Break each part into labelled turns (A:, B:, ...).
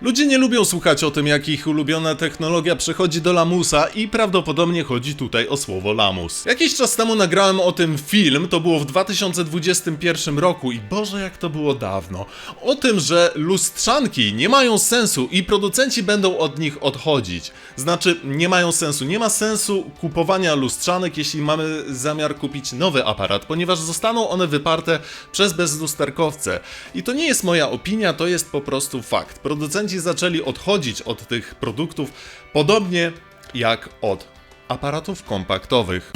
A: Ludzie nie lubią słuchać o tym, jak ich ulubiona technologia przechodzi do lamusa i prawdopodobnie chodzi tutaj o słowo lamus. Jakiś czas temu nagrałem o tym film, to było w 2021 roku i Boże jak to było dawno. O tym, że lustrzanki nie mają sensu i producenci będą od nich odchodzić. Znaczy, nie mają sensu. Nie ma sensu kupowania lustrzanek, jeśli mamy zamiar kupić nowy aparat, ponieważ zostaną one wyparte przez bezlusterkowce. I to nie jest moja opinia, to jest po prostu fakt. Producenci zaczęli odchodzić od tych produktów, podobnie jak od aparatów kompaktowych.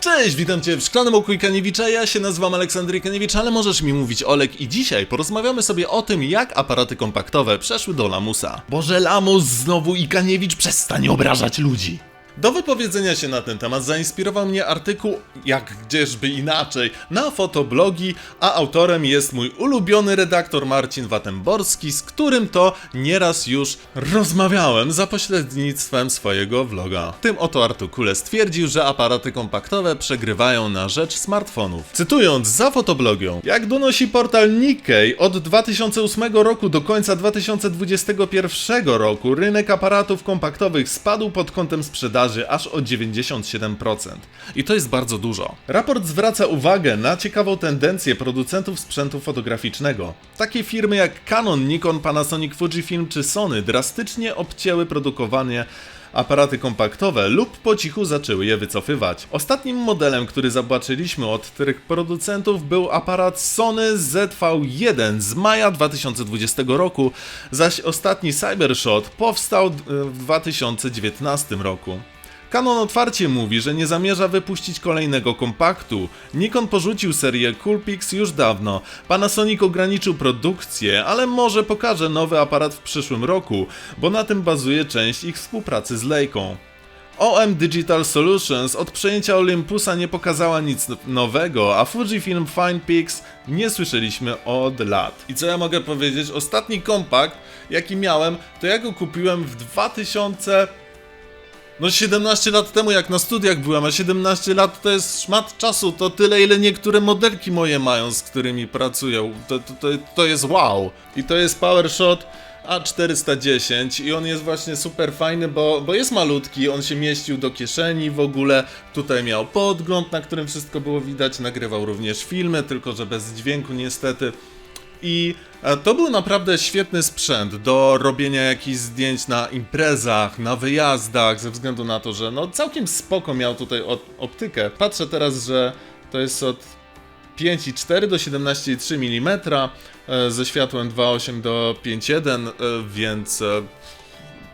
A: Cześć, witam Cię w Szklanym Oku Kaniewicza, ja się nazywam Aleksandry Kaniewicz, ale możesz mi mówić Olek i dzisiaj porozmawiamy sobie o tym, jak aparaty kompaktowe przeszły do Lamusa. Boże Lamus, znowu i Kaniewicz, przestań obrażać ludzi. Do wypowiedzenia się na ten temat zainspirował mnie artykuł, jak gdzieżby inaczej, na fotoblogi, a autorem jest mój ulubiony redaktor Marcin Watemborski, z którym to nieraz już rozmawiałem za pośrednictwem swojego vloga. W tym oto artykule stwierdził, że aparaty kompaktowe przegrywają na rzecz smartfonów. Cytując za fotoblogią, jak donosi portal Nikkei, od 2008 roku do końca 2021 roku rynek aparatów kompaktowych spadł pod kątem sprzedaży aż o 97%. I to jest bardzo dużo. Raport zwraca uwagę na ciekawą tendencję producentów sprzętu fotograficznego. Takie firmy jak Canon, Nikon, Panasonic, Fujifilm czy Sony drastycznie obcięły produkowanie aparaty kompaktowe lub po cichu zaczęły je wycofywać. Ostatnim modelem, który zobaczyliśmy od tych producentów był aparat Sony ZV-1 z maja 2020 roku, zaś ostatni Cybershot powstał w 2019 roku. Canon otwarcie mówi, że nie zamierza wypuścić kolejnego kompaktu. Nikon porzucił serię Coolpix już dawno. Panasonic ograniczył produkcję, ale może pokaże nowy aparat w przyszłym roku, bo na tym bazuje część ich współpracy z Leiką. OM Digital Solutions od przejęcia Olympusa nie pokazała nic nowego, a Fujifilm FinePix nie słyszeliśmy od lat. I co ja mogę powiedzieć? Ostatni kompakt, jaki miałem, to ja go kupiłem w 2000 no 17 lat temu jak na studiach byłem, a 17 lat to jest szmat czasu, to tyle ile niektóre modelki moje mają, z którymi pracują. To, to, to, to jest wow. I to jest PowerShot A410 i on jest właśnie super fajny, bo, bo jest malutki, on się mieścił do kieszeni w ogóle, tutaj miał podgląd, na którym wszystko było widać, nagrywał również filmy, tylko że bez dźwięku niestety. I e, to był naprawdę świetny sprzęt do robienia jakichś zdjęć na imprezach, na wyjazdach, ze względu na to, że no całkiem spoko miał tutaj op- optykę. Patrzę teraz, że to jest od 5,4 do 17,3 mm e, ze światłem 2,8 do 5,1, e, więc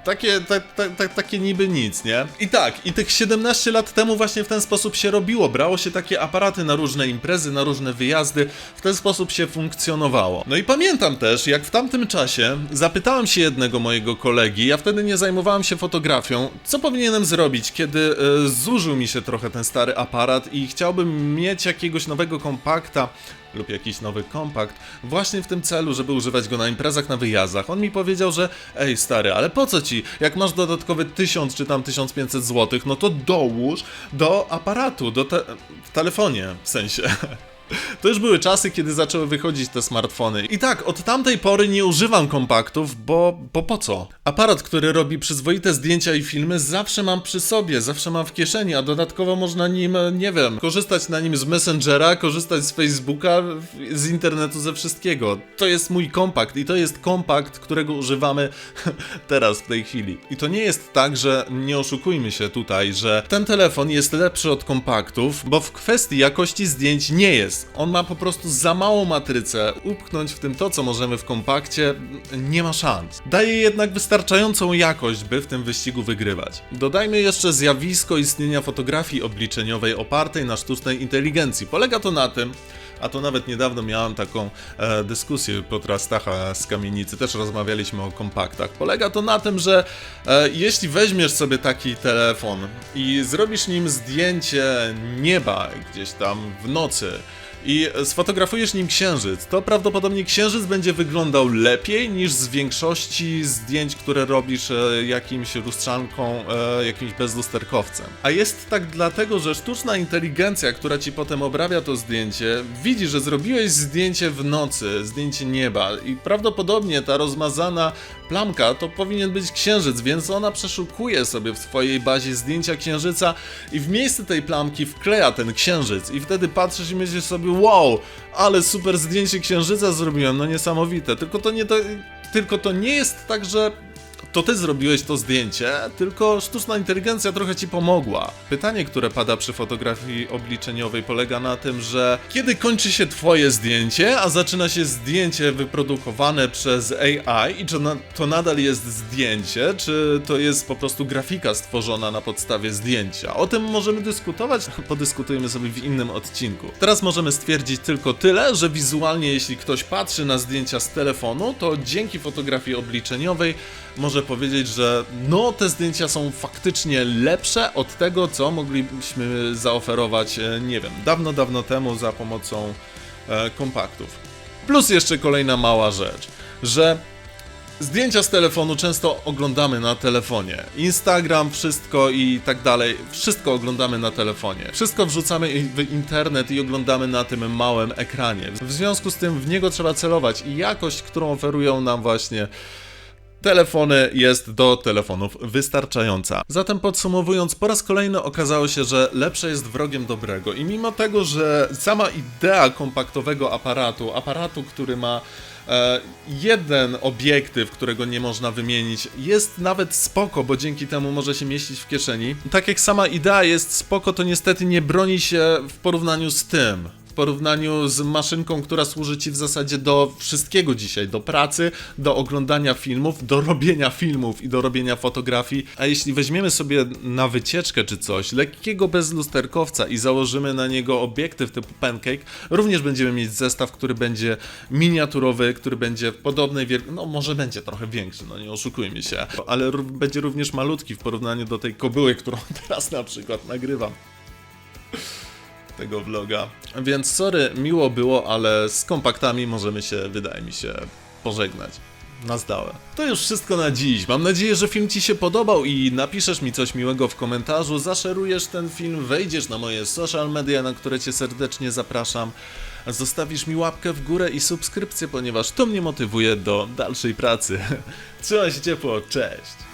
A: takie, ta, ta, ta, takie niby nic, nie? I tak, i tych 17 lat temu właśnie w ten sposób się robiło. Brało się takie aparaty na różne imprezy, na różne wyjazdy, w ten sposób się funkcjonowało. No i pamiętam też, jak w tamtym czasie zapytałem się jednego mojego kolegi, ja wtedy nie zajmowałem się fotografią, co powinienem zrobić, kiedy e, zużył mi się trochę ten stary aparat i chciałbym mieć jakiegoś nowego kompakta, lub jakiś nowy kompakt, właśnie w tym celu, żeby używać go na imprezach, na wyjazdach. On mi powiedział, że ej stary, ale po co ci, jak masz dodatkowe 1000 czy tam 1500 zł, no to dołóż do aparatu, do te w telefonie w sensie. To już były czasy, kiedy zaczęły wychodzić te smartfony. I tak, od tamtej pory nie używam kompaktów, bo, bo po co? Aparat, który robi przyzwoite zdjęcia i filmy, zawsze mam przy sobie, zawsze mam w kieszeni, a dodatkowo można nim, nie wiem, korzystać na nim z Messengera, korzystać z Facebooka, z internetu, ze wszystkiego. To jest mój kompakt i to jest kompakt, którego używamy teraz, w tej chwili. I to nie jest tak, że nie oszukujmy się tutaj, że ten telefon jest lepszy od kompaktów, bo w kwestii jakości zdjęć nie jest. On ma po prostu za małą matrycę. Upchnąć w tym to, co możemy w kompakcie, nie ma szans. Daje jednak wystarczającą jakość, by w tym wyścigu wygrywać. Dodajmy jeszcze zjawisko istnienia fotografii obliczeniowej opartej na sztucznej inteligencji. Polega to na tym, a to nawet niedawno miałem taką e, dyskusję Piotra Stacha z Kamienicy, też rozmawialiśmy o kompaktach. Polega to na tym, że e, jeśli weźmiesz sobie taki telefon i zrobisz nim zdjęcie nieba gdzieś tam w nocy, i sfotografujesz nim księżyc, to prawdopodobnie księżyc będzie wyglądał lepiej niż z większości zdjęć, które robisz e, jakimś lustrzanką, e, jakimś bezlusterkowcem. A jest tak dlatego, że sztuczna inteligencja, która ci potem obrabia to zdjęcie, widzi, że zrobiłeś zdjęcie w nocy, zdjęcie nieba i prawdopodobnie ta rozmazana plamka to powinien być księżyc, więc ona przeszukuje sobie w swojej bazie zdjęcia księżyca i w miejsce tej plamki wkleja ten księżyc i wtedy patrzysz i myślisz sobie wow, ale super zdjęcie księżyca zrobiłem, no niesamowite. Tylko to nie to, tylko to nie jest tak, że to ty zrobiłeś to zdjęcie, tylko sztuczna inteligencja trochę ci pomogła. Pytanie, które pada przy fotografii obliczeniowej polega na tym, że kiedy kończy się twoje zdjęcie, a zaczyna się zdjęcie wyprodukowane przez AI i czy to nadal jest zdjęcie, czy to jest po prostu grafika stworzona na podstawie zdjęcia. O tym możemy dyskutować, podyskutujemy sobie w innym odcinku. Teraz możemy stwierdzić tylko tyle, że wizualnie jeśli ktoś patrzy na zdjęcia z telefonu, to dzięki fotografii obliczeniowej może powiedzieć, że no te zdjęcia są faktycznie lepsze od tego, co moglibyśmy zaoferować, e, nie wiem, dawno, dawno temu za pomocą e, kompaktów. Plus jeszcze kolejna mała rzecz, że Zdjęcia z telefonu często oglądamy na telefonie. Instagram, wszystko i tak dalej. Wszystko oglądamy na telefonie. Wszystko wrzucamy w internet i oglądamy na tym małym ekranie. W związku z tym w niego trzeba celować i jakość, którą oferują nam właśnie telefony jest do telefonów wystarczająca. Zatem podsumowując, po raz kolejny okazało się, że lepsze jest wrogiem dobrego i mimo tego, że sama idea kompaktowego aparatu, aparatu, który ma e, jeden obiektyw, którego nie można wymienić, jest nawet spoko, bo dzięki temu może się mieścić w kieszeni. Tak jak sama idea jest spoko, to niestety nie broni się w porównaniu z tym porównaniu z maszynką, która służy ci w zasadzie do wszystkiego dzisiaj, do pracy, do oglądania filmów, do robienia filmów i do robienia fotografii. A jeśli weźmiemy sobie na wycieczkę czy coś, lekkiego bezlusterkowca i założymy na niego obiektyw typu pancake, również będziemy mieć zestaw, który będzie miniaturowy, który będzie podobnej wielkości, no może będzie trochę większy, no nie oszukujmy się, ale będzie również malutki w porównaniu do tej kobyły, którą teraz na przykład nagrywam tego vloga. Więc sorry, miło było, ale z kompaktami możemy się, wydaje mi się, pożegnać. Na stałe. To już wszystko na dziś. Mam nadzieję, że film Ci się podobał i napiszesz mi coś miłego w komentarzu, zaszerujesz ten film, wejdziesz na moje social media, na które Cię serdecznie zapraszam, zostawisz mi łapkę w górę i subskrypcję, ponieważ to mnie motywuje do dalszej pracy. Trzymaj się ciepło, cześć!